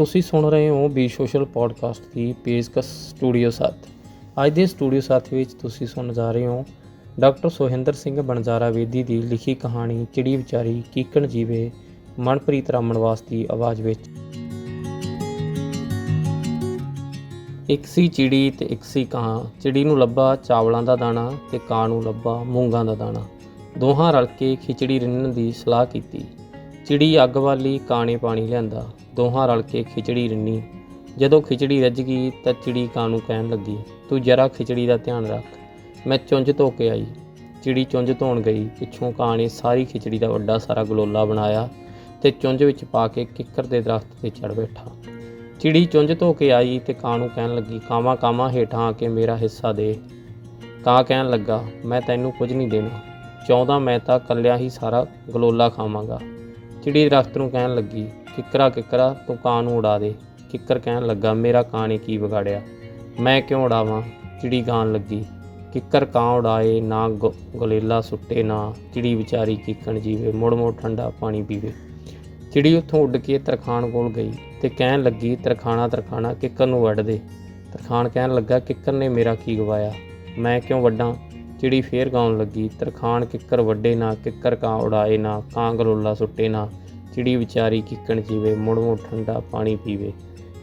ਤੁਸੀਂ ਸੁਣ ਰਹੇ ਹੋ ਬੀ ਸੋਸ਼ਲ ਪੋਡਕਾਸਟ ਦੀ ਪੇਜਕਸ ਸਟੂਡੀਓ ਸਾਥ। ਅੱਜ ਦੇ ਸਟੂਡੀਓ ਸਾਥ ਵਿੱਚ ਤੁਸੀਂ ਸੁਣ ਜਾ ਰਹੇ ਹੋ ਡਾਕਟਰ ਸੋਹਿੰਦਰ ਸਿੰਘ ਬਣਜਾਰਾ ਵੇਦੀ ਦੀ ਲਿਖੀ ਕਹਾਣੀ ਚਿੜੀ ਵਿਚਾਰੀ ਕੀਕਣ ਜੀਵੇ ਮਨਪ੍ਰੀਤ ਰਾਮਣਵਾਸ ਦੀ ਆਵਾਜ਼ ਵਿੱਚ। ਇੱਕ ਸੀ ਚਿੜੀ ਤੇ ਇੱਕ ਸੀ ਕਾਂ, ਚਿੜੀ ਨੂੰ ਲੱਭਾ ਚਾਵਲਾਂ ਦਾ ਦਾਣਾ ਤੇ ਕਾਂ ਨੂੰ ਲੱਭਾ ਮੂੰਗਾਂ ਦਾ ਦਾਣਾ। ਦੋਹਾਂ ਰਲ ਕੇ ਖਿਚੜੀ ਰਿੰਨਣ ਦੀ ਸਲਾਹ ਕੀਤੀ। ਚਿੜੀ ਅੱਗ ਵਾਲੀ ਕਾਂ ਨੇ ਪਾਣੀ ਲਿਆਂਦਾ, ਦੋਹਾਂ ਰਲ ਕੇ ਖਿਚੜੀ ਰਿੰਨੀ। ਜਦੋਂ ਖਿਚੜੀ ਰੱਜ ਗਈ ਤਾਂ ਚਿੜੀ ਕਾਂ ਨੂੰ ਕਹਿਣ ਲੱਗੀ, ਤੂੰ ਜਰਾ ਖਿਚੜੀ ਦਾ ਧਿਆਨ ਰੱਖ। ਮੈਂ ਚੁੰਝ ਧੋ ਕੇ ਆਈ। ਚਿੜੀ ਚੁੰਝ ਧੋਣ ਗਈ, ਪਿੱਛੋਂ ਕਾਂ ਨੇ ਸਾਰੀ ਖਿਚੜੀ ਦਾ ਵੱਡਾ ਸਾਰਾ ਗਲੋਲਾ ਬਣਾਇਆ ਤੇ ਚੁੰਝ ਵਿੱਚ ਪਾ ਕੇ ਕਿੱਕਰ ਦੇ ਦਰਖਤ ਤੇ ਚੜ ਬੈਠਾ। ਚਿੜੀ ਚੁੰਝ ਧੋ ਕੇ ਆਈ ਤੇ ਕਾਂ ਨੂੰ ਕਹਿਣ ਲੱਗੀ, ਕਾਵਾਂ ਕਾਵਾਂ ਹੇਠਾਂ ਆ ਕੇ ਮੇਰਾ ਹਿੱਸਾ ਦੇ। ਕਾਂ ਕਹਿਣ ਲੱਗਾ, ਮੈਂ ਤੈਨੂੰ ਕੁਝ ਨਹੀਂ ਦੇਣਾ। ਚਾਹੁੰਦਾ ਮੈਂ ਤਾਂ ਕੱਲਿਆ ਹੀ ਸਾਰਾ ਗਲੋਲਾ ਖਾਵਾਂਗਾ। ਚਿੜੀ ਦਰਖਤ ਨੂੰ ਕਹਿਣ ਲੱਗੀ, ਕਿੱਕਰਾ ਕਿੱਕਰਾ, ਤੂੰ ਕਾਂ ਨੂੰ ਉਡਾ ਦੇ। ਕਿੱਕਰ ਕਹਿਣ ਲੱਗਾ, ਮੇਰਾ ਕਾਂ ਨੇ ਕੀ ਵਿਗਾੜਿਆ? ਮੈਂ ਕਿਉਂ ਉਡਾਵਾਂ? ਚਿੜੀ ਗਾਣ ਲੱਗੀ, ਕਿੱਕਰ ਕਾਂ ਉਡਾਏ, ਨਾ ਗ- ਗਲੇਲਾ ਸੁੱਟੇ, ਨਾ ਚਿੜੀ ਵਿਚਾਰੀ ਕੀਕਣ ਜੀਵੇ, ਮੁੜ ਮੁੜ ਠੰਡਾ ਪਾਣੀ ਪੀਵੇ। ਚਿੜੀ ਉੱਥੋਂ ਉੱਡ ਕੇ ਤਰਖਾਣ ਕੋਲ ਗਈ ਤੇ ਕਹਿਣ ਲੱਗੀ, ਤਰਖਾਣਾ ਤਰਖਾਣਾ, ਕਿੱਕਰ ਨੂੰ ਵੱਢ ਦੇ। ਤਰਖਾਣ ਕਹਿਣ ਲੱਗਾ, ਕਿੱਕਰ ਨੇ ਮੇਰਾ ਕੀ ਗਵਾਇਆ? ਮੈਂ ਕਿਉਂ ਵੱਢਾਂ? ਚਿੜੀ ਫੇਰ ਗਾਉਣ ਲੱਗੀ, ਤਰਖਾਣ ਕਿੱਕਰ ਵੱਡੇ ਨਾ, ਕਿੱਕਰ ਕਾਂ ਉਡਾਏ ਨਾ, ਕਾਂ ਗਲੋਲਾ ਸੁੱਟੇ ਨਾ, ਚਿੜੀ ਵਿਚਾਰੀ ਕਿੱਕਣ ਜੀਵੇ, ਮੁੜ ਮੁੜ ਠੰਡਾ ਪਾਣੀ ਪੀਵੇ।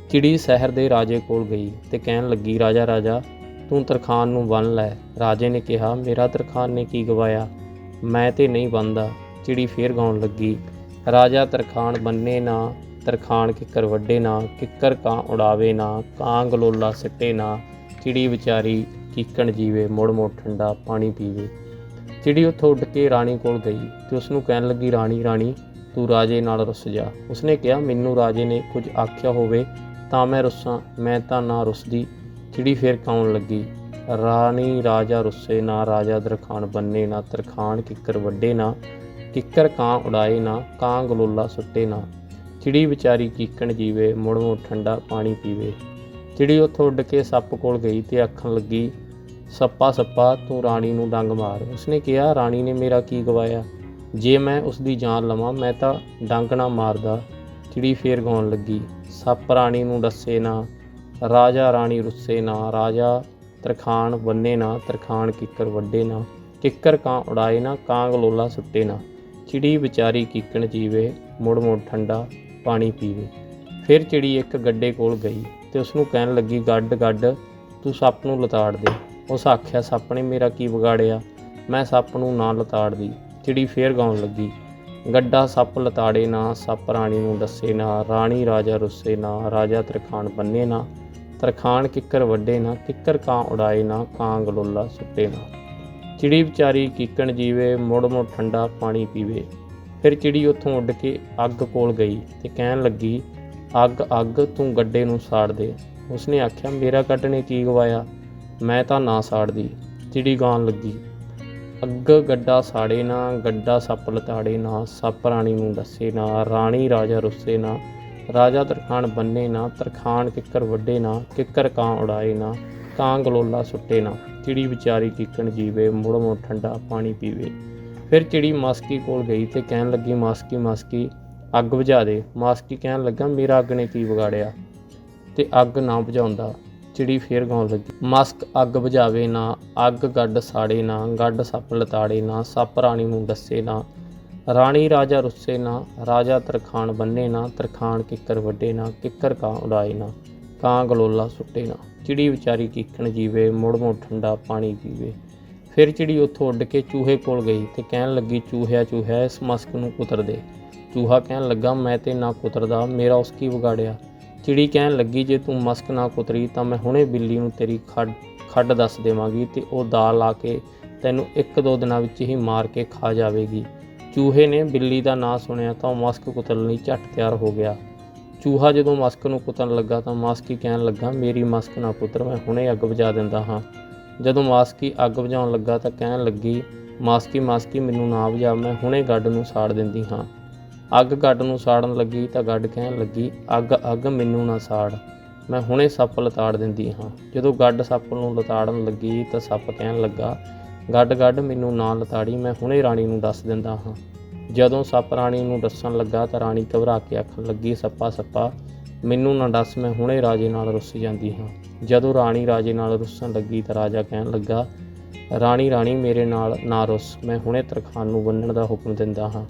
ਚਿੜੀ ਸ਼ਹਿਰ ਦੇ ਰਾਜੇ ਕੋਲ ਗਈ ਤੇ ਕਹਿਣ ਲੱਗੀ, ਰਾਜਾ ਰਾਜਾ, ਤੂੰ ਤਰਖਾਣ ਨੂੰ ਬੰਨ ਲੈ। ਰਾਜੇ ਨੇ ਕਿਹਾ, ਮੇਰਾ ਤਰਖਾਣ ਨੇ ਕੀ ਗਵਾਇਆ? ਮੈਂ ਤੇ ਨਹੀਂ ਬੰਦਾ ਚਿੜੀ ਫੇਰ ਗਾਉਣ ਲੱਗੀ, ਰਾਜਾ, ਤਰਖਾਣ ਬੰਨੇ ਨਾ, ਤਰਖਾਣ ਕਿੱਕਰ ਵੱਡੇ ਨਾ, ਕਿੱਕਰ ਕਾਂ ਉਡਾਵੇ ਨਾ, ਕਾਂ ਗਲੋਲਾ ਸਿੱਟੇ ਨਾ। ਚਿੜੀ ਵਿਚਾਰੀ ਕੀਕਣ ਜੀਵੇ, ਮੁੜ ਮੁੜ ਠੰਡਾ ਪਾਣੀ ਪੀਵੇ। ਚਿੜੀ ਉੱਥੋਂ ਉੱਡ ਕੇ ਰਾਣੀ ਕੋਲ ਗਈ ਤੇ ਉਸ ਨੂੰ ਕਹਿਣ ਲੱਗੀ, ਰਾਣੀ ਰਾਣੀ, ਤੂੰ ਰਾਜੇ ਨਾਲ ਰੁੱਸ ਜਾ। ਉਸਨੇ ਕਿਹਾ, ਮੈਨੂੰ ਰਾਜੇ ਨੇ ਕੁਝ ਆਖਿਆ ਹੋਵੇ ਤਾਂ ਮੈਂ ਰੁੱਸਾਂ, ਮੈਂ ਤਾਂ ਨਾ ਰੁੱਸਦੀ। ਚਿੜੀ ਫੇਰ ਕਾਉਣ ਲੱਗੀ, ਰਾਣੀ ਰਾਜਾ ਰੁੱਸੇ ਨਾ, ਰਾਜਾ ਦਰਖਾਨ ਬੰਨੇ ਨਾ ਤਰਖਾਨ ਕਿੱਕਰ ਵੱਡੇ ਨਾ, ਕਿੱਕਰ ਕਾਂ ਉਡਾਏ ਨਾ, ਕਾਂ ਗਲੋਲਾ ਸੁੱਟੇ ਨਾ। ਚਿੜੀ ਵਿਚਾਰੀ ਕੀਕਣ ਜੀਵੇ, ਮੁੜ ਮੁੜ ਠੰਡਾ ਪਾਣੀ ਪੀਵੇ। ਚਿੜੀ ਉੱਥੋਂ ਉੱਡ ਕੇ ਸੱਪ ਕੋਲ ਗਈ ਤੇ ਆਖਣ ਲੱਗੀ ਸੱਪਾ ਸੱਪਾ, ਤੂੰ ਰਾਣੀ ਨੂੰ ਡੰਗ ਮਾਰ। ਉਸਨੇ ਕਿਹਾ, ਰਾਣੀ ਨੇ ਮੇਰਾ ਕੀ ਗਵਾਇਆ? ਜੇ ਮੈਂ ਉਸ ਦੀ ਜਾਨ ਲਵਾਂ, ਮੈਂ ਤਾਂ ਡੰਗ ਨਾ ਮਾਰਦਾ। ਚਿੜੀ ਫੇਰ ਗਾਉਣ ਲੱਗੀ, ਸੱਪ ਰਾਣੀ ਨੂੰ ਦੱਸੇ ਨਾ, ਰਾਜਾ ਰਾਣੀ ਰੁੱਸੇ ਨਾ, ਰਾਜਾ ਤਰਖਾਨ ਬੰਨੇ ਨਾ ਤਰਖਾਨ ਕਿੱਕਰ ਵੱਡੇ ਨਾ, ਕਿੱਕਰ ਕਾਂ ਉਡਾਏ ਨਾ, ਕਾਂ ਗਲੋਲਾ ਸੁੱਟੇ ਨਾ। ਚਿੜੀ ਵਿਚਾਰੀ ਕੀਕਣ ਜੀਵੇ, ਮੁੜ ਮੁੜ ਠੰਡਾ ਪਾਣੀ ਪੀਵੇ। ਫਿਰ ਚਿੜੀ ਇੱਕ ਗੱਡੇ ਕੋਲ ਗਈ ਤੇ ਉਸ ਨੂੰ ਕਹਿਣ ਲੱਗੀ, ਗੱਡ ਗੱਡ, ਤੂੰ ਸੱਪ ਨੂੰ ਲਤਾੜ ਦੇ। ਉਸ ਆਖਿਆ, ਸੱਪ ਨੇ ਮੇਰਾ ਕੀ ਵਿਗਾੜਿਆ? ਮੈਂ ਸੱਪ ਨੂੰ ਨਾ ਲਤਾੜਦੀ। ਚਿੜੀ ਫੇਰ ਗਾਉਣ ਲੱਗੀ। ਗੱਡਾ ਸੱਪ ਲਤਾੜੇ ਨਾ, ਸੱਪ ਰਾਣੀ ਨੂੰ ਦੱਸੇ ਨਾ, ਰਾਣੀ ਰਾਜਾ ਰੁੱਸੇ ਨਾ, ਰਾਜਾ ਤਰਖਾਨ ਬੰਨੇ ਨਾ ਤਰਖਾਨ ਕਿੱਕਰ ਵੱਡੇ ਨਾ, ਕਿੱਕਰ ਕਾਂ ਉਡਾਏ ਨਾ, ਕਾਂ ਗਲੋਲਾ ਸੁੱਟੇ ਨਾ। ਚਿੜੀ ਵਿਚਾਰੀ ਕੀਕਣ ਜੀਵੇ, ਮੁੜ ਮੁੜ ਠੰਡਾ ਪਾਣੀ ਪੀਵੇ। ਫਿਰ ਚਿੜੀ ਉੱਥੋਂ ਉੱਡ ਕੇ ਅੱਗ ਕੋਲ ਗਈ ਤੇ ਕਹਿਣ ਲੱਗੀ, ਅੱਗ ਅੱਗ, ਤੂੰ ਗੱਡੇ ਨੂੰ ਸਾੜ ਦੇ। ਉਸਨੇ ਆਖਿਆ, ਮੇਰਾ ਗੱਡ ਨੇ ਕੀ ਗਵਾਇਆ? ਮੈਂ ਤਾਂ ਨਾ ਸਾੜਦੀ, ਚਿੜੀ ਗਾਉਣ ਲੱਗੀ। ਅੱਗ ਗੱਡਾ ਸਾੜੇ ਨਾ, ਗੱਡਾ ਸੱਪ ਲਤਾੜੇ ਨਾ, ਸੱਪ ਰਾਣੀ ਨੂੰ ਦੱਸੇ ਨਾ, ਰਾਣੀ ਰਾਜਾ ਰੁੱਸੇ ਨਾ, ਰਾਜਾ ਤਰਖਾਨ ਬੰਨੇ ਨਾ ਤਰਖਾਨ ਕਿੱਕਰ ਵੱਡੇ ਨਾ, ਕਿੱਕਰ ਕਾਂ ਉਡਾਏ ਨਾ, ਕਾਂ ਗਲੋਲਾ ਸੁੱਟੇ ਨਾ, ਚਿੜੀ ਵਿਚਾਰੀ ਕੀਕਣ ਜੀਵੇ, ਮੁੜ ਮੁੜ ਠੰਡਾ ਪਾਣੀ ਪੀਵੇ। ਫਿਰ ਚਿੜੀ ਮਾਸਕੀ ਕੋਲ ਗਈ ਤੇ ਕਹਿਣ ਲੱਗੀ, ਮਾਸਕੀ ਮਾਸਕੀ, ਅੱਗ ਬੁਝਾ ਦੇ। ਮਾਸਕੀ ਕਹਿਣ ਲੱਗਾ, ਮੇਰਾ ਅੱਗ ਨੇ ਕੀ ਵਿਗਾੜਿਆ? ਤੇ ਅੱਗ ਨਾ ਬੁਝਾਉਂਦਾ। ਚਿੜੀ ਫੇਰ ਗਾਉਣ ਲੱਗੀ। ਮਸਕ ਅੱਗ ਬੁਝਾਵੇ ਨਾ, ਅੱਗ ਗੱਡ ਸਾੜੇ ਨਾ, ਗੱਡ ਸੱਪ ਲਤਾੜੇ ਨਾ, ਸੱਪ ਰਾਣੀ ਨੂੰ ਦੱਸੇ ਨਾ, ਰਾਣੀ ਰਾਜਾ ਰੁੱਸੇ ਨਾ, ਰਾਜਾ ਤਰਖਾਨ ਬੰਨੇ ਨਾ ਤਰਖਾਨ ਕਿੱਕਰ ਵੱਡੇ ਨਾ, ਕਿੱਕਰ ਕਾਂ ਉਡਾਏ ਨਾ, ਕਾਂ ਗਲੋਲਾ ਸੁੱਟੇ ਨਾ। ਚਿੜੀ ਵਿਚਾਰੀ ਕੀਕਣ ਜੀਵੇ, ਮੁੜ ਮੁੜ ਠੰਡਾ ਪਾਣੀ ਪੀਵੇ। ਫਿਰ ਚਿੜੀ ਉੱਥੋਂ ਉੱਡ ਕੇ ਚੂਹੇ ਕੋਲ ਗਈ ਤੇ ਕਹਿਣ ਲੱਗੀ, ਚੂਹਿਆ ਚੂਹਿਆ, ਇਸ ਮਸਕ ਨੂੰ ਕੁਤਰ ਦੇ। ਚੂਹਾ ਕਹਿਣ ਲੱਗਾ, ਮੈਂ ਤੇ ਨਾ ਕੁਤਰਦਾ, ਮੇਰਾ ਉਸ ਕੀ ਵਿਗਾੜਿਆ? ਚਿੜੀ ਕਹਿਣ ਲੱਗੀ, ਜੇ ਤੂੰ ਮਸਕ ਨਾ ਕੁਤਰੀ ਤਾਂ ਮੈਂ ਹੁਣੇ ਬਿੱਲੀ ਨੂੰ ਤੇਰੀ ਖੱਡ ਖੱਡ ਦੱਸ ਦੇਵਾਂਗੀ ਤੇ ਉਹ ਦਾਲ ਲਾ ਕੇ ਤੈਨੂੰ ਇੱਕ ਦੋ ਦਿਨਾਂ ਵਿੱਚ ਹੀ ਮਾਰ ਕੇ ਖਾ ਜਾਵੇਗੀ। ਚੂਹੇ ਨੇ ਬਿੱਲੀ ਦਾ ਨਾਂ ਸੁਣਿਆ ਤਾਂ ਉਹ ਮਸਕ ਕੁਤਰਨ ਲਈ ਝੱਟ ਤਿਆਰ ਹੋ ਗਿਆ। ਚੂਹਾ ਜਦੋਂ ਮਸਕ ਨੂੰ ਕੁਤਰਨ ਲੱਗਾ ਤਾਂ ਮਾਸਕੀ ਕਹਿਣ ਲੱਗਾ, ਮੇਰੀ ਮਸਕ ਨਾ ਪੁੱਤਰ ਮੈਂ ਹੁਣੇ ਅੱਗ ਬੁਝਾ ਦਿੰਦਾ ਹਾਂ। ਜਦੋਂ ਮਾਸਕੀ ਅੱਗ ਬੁਝਾਉਣ ਲੱਗਾ ਤਾਂ ਕਹਿਣ ਲੱਗੀ, ਮਾਸਕੀ ਮਾਸਕੀ, ਮੈਨੂੰ ਨਾ ਬੁਝਾ, ਮੈਂ ਹੁਣੇ ਗੱਡ ਨੂੰ ਸਾੜ ਦਿੰਦੀ ਹਾਂ। ਅੱਗ ਗੱਡ ਨੂੰ ਸਾੜਨ ਲੱਗੀ ਤਾਂ ਗੱਡ ਕਹਿਣ ਲੱਗੀ, ਅੱਗ ਅੱਗ ਮੈਨੂੰ ਨਾ ਸਾੜ। ਮੈਂ ਹੁਣੇ ਸੱਪ ਲਤਾੜ ਦਿੰਦੀ ਹਾਂ। ਜਦੋਂ ਗੱਡ ਸੱਪ ਨੂੰ ਲਤਾੜਨ ਲੱਗੀ ਤਾਂ ਸੱਪ ਕਹਿਣ ਲੱਗਾ, ਗੱਡ ਗੱਡ ਮੈਨੂੰ ਨਾ ਲਤਾੜੀ, ਮੈਂ ਹੁਣੇ ਰਾਣੀ ਨੂੰ ਦੱਸ ਦਿੰਦਾ ਹਾਂ। ਜਦੋਂ ਸੱਪ ਰਾਣੀ ਨੂੰ ਦੱਸਣ ਲੱਗਾ ਤਾਂ ਰਾਣੀ ਘਬਰਾ ਕੇ ਆਖਣ ਲੱਗੀ, ਸੱਪਾ ਸੱਪਾ, ਮੈਨੂੰ ਨਾ ਦੱਸ, ਮੈਂ ਹੁਣੇ ਰਾਜੇ ਨਾਲ ਰੁੱਸ ਜਾਂਦੀ ਹਾਂ। ਜਦੋਂ ਰਾਣੀ ਰਾਜੇ ਨਾਲ ਰੁੱਸਣ ਲੱਗੀ ਤਾਂ ਰਾਜਾ ਕਹਿਣ ਲੱਗਾ, ਰਾਣੀ ਰਾਣੀ ਮੇਰੇ ਨਾਲ ਨਾ ਰੁੱਸ, ਮੈਂ ਹੁਣੇ ਤਰਖਾਨ ਨੂੰ ਬੰਨਣ ਦਾ ਹੁਕਮ ਦਿੰਦਾ ਹਾਂ।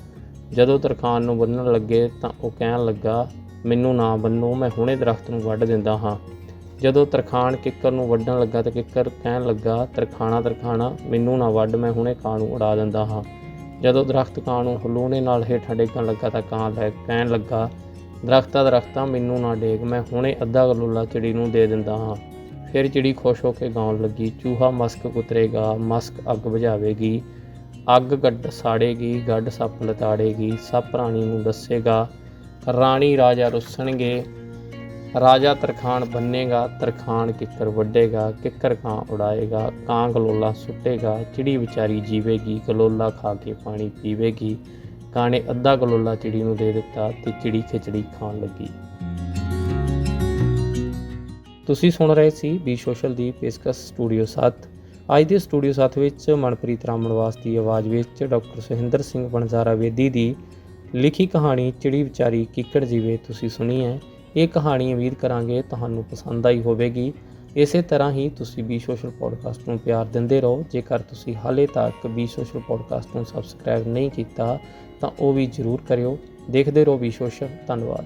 ਜਦੋਂ ਤਰਖਾਨ ਨੂੰ ਬੰਨਣ ਲੱਗੇ ਤਾਂ ਉਹ ਕਹਿਣ ਲੱਗਾ, ਮੈਨੂੰ ਨਾ ਬੰਨੋ ਮੈਂ ਹੁਣੇ ਦਰਖਤ ਨੂੰ ਵੱਢ ਦਿੰਦਾ ਹਾਂ। ਜਦੋਂ ਤਰਖਾਨ ਕਿੱਕਰ ਨੂੰ ਵੱਢਣ ਲੱਗਾ ਤਾਂ ਕਿੱਕਰ ਕਹਿਣ ਲੱਗਾ, ਤਰਖਾਣਾ ਤਰਖਾਣਾ, ਮੈਨੂੰ ਨਾ ਵੱਢ, ਮੈਂ ਹੁਣੇ ਕਾਂ ਨੂੰ ਉਡਾ ਦਿੰਦਾ ਹਾਂ। ਜਦੋਂ ਦਰਖਤ ਕਾਂ ਨੂੰ ਹਲੂਣੇ ਨਾਲ ਹੇਠਾਂ ਡੇਗਣ ਲੱਗਾ ਤਾਂ ਕਾਂ ਲੈ ਕਹਿਣ ਲੱਗਾ, ਦਰਖਤਾਂ ਦਰਖਤਾਂ, ਮੈਨੂੰ ਨਾ ਡੇਗ, ਮੈਂ ਹੁਣੇ ਅੱਧਾ ਗਲੋਲਾ ਚਿੜੀ ਨੂੰ ਦੇ ਦਿੰਦਾ ਹਾਂ। ਫਿਰ ਚਿੜੀ ਖੁਸ਼ ਹੋ ਕੇ ਗਾਉਣ ਲੱਗੀ, ਚੂਹਾ ਮਸਕ ਕੁਤਰੇਗਾ, ਮਸਕ ਅੱਗ ਬੁਝਾਵੇਗੀ। ਅੱਗ ਗੱਡ ਸਾੜੇਗੀ, ਗੱਡ ਸੱਪ ਲਤਾੜੇਗੀ, ਸੱਪ ਰਾਣੀ ਨੂੰ ਦੱਸੇਗਾ, ਰਾਣੀ ਰਾਜਾ ਰੁੱਸਣਗੇ, ਰਾਜਾ ਤਰਖਾਨ ਬੰਨੇਗਾ ਤਰਖਾਨ ਕਿੱਕਰ ਵੱਢੇਗਾ, ਕਿੱਕਰ ਕਾਂ ਉਡਾਏਗਾ ਕਾਂ ਗਲੋਲਾ ਸੁੱਟੇਗਾ, ਚਿੜੀ ਵਿਚਾਰੀ ਜੀਵੇਗੀ, ਗਲੋਲਾ ਖਾ ਕੇ ਪਾਣੀ ਪੀਵੇਗੀ ਕਾਂ ਨੇ ਅੱਧਾ ਗਲੋਲਾ ਚਿੜੀ ਨੂੰ ਦੇ ਦਿੱਤਾ ਤੇ ਚਿੜੀ ਖਿਚੜੀ ਖਾਣ ਲੱਗੀ। ਤੁਸੀਂ ਸੁਣ ਰਹੇ ਸੀ ਬੀ ਸੋਸ਼ਲ ਦੀ ਪੇਸ਼ਕਸ਼ ਸਟੂਡੀਓ 7 ਅੱਜ ਦੇ ਸਟੂਡੀਓ 7 ਵਿੱਚ ਮਨਪ੍ਰੀਤ ਰਾਮਣਵਾਸ ਦੀ ਆਵਾਜ਼ ਵਿੱਚ ਡਾਕਟਰ ਸੁਹਿੰਦਰ ਸਿੰਘ ਬਣਜ਼ਾਰਾ ਵੇਦੀ ਦੀ ਲਿਖੀ ਕਹਾਣੀ ਚਿੜੀ ਵਿਚਾਰੀ ਕਿੱਕੜ ਜੀਵੇ ਤੁਸੀਂ ਸੁਣੀ ਹੈ। ਇਹ ਕਹਾਣੀ ਉਮੀਦ ਕਰਾਂਗੇ ਤੁਹਾਨੂੰ ਪਸੰਦ ਆਈ ਹੋਵੇਗੀ। ਇਸੇ ਤਰ੍ਹਾਂ ਹੀ ਤੁਸੀਂ ਬੀ ਸੋਸ਼ਲ ਪੋਡਕਾਸਟ ਨੂੰ ਪਿਆਰ ਦਿੰਦੇ ਰਹੋ। ਜੇਕਰ ਤੁਸੀਂ ਹਾਲੇ ਤੱਕ ਬੀ ਸੋਸ਼ਲ ਪੋਡਕਾਸਟ ਨੂੰ ਸਬਸਕ੍ਰਾਈਬ ਨਹੀਂ ਕੀਤਾ, ਤਾਂ ਉਹ ਵੀ ਜ਼ਰੂਰ ਕਰਿਓ। ਦੇਖਦੇ ਰਹੋ ਬੀ ਸੋਸ਼ਲ ਧੰਨਵਾਦ।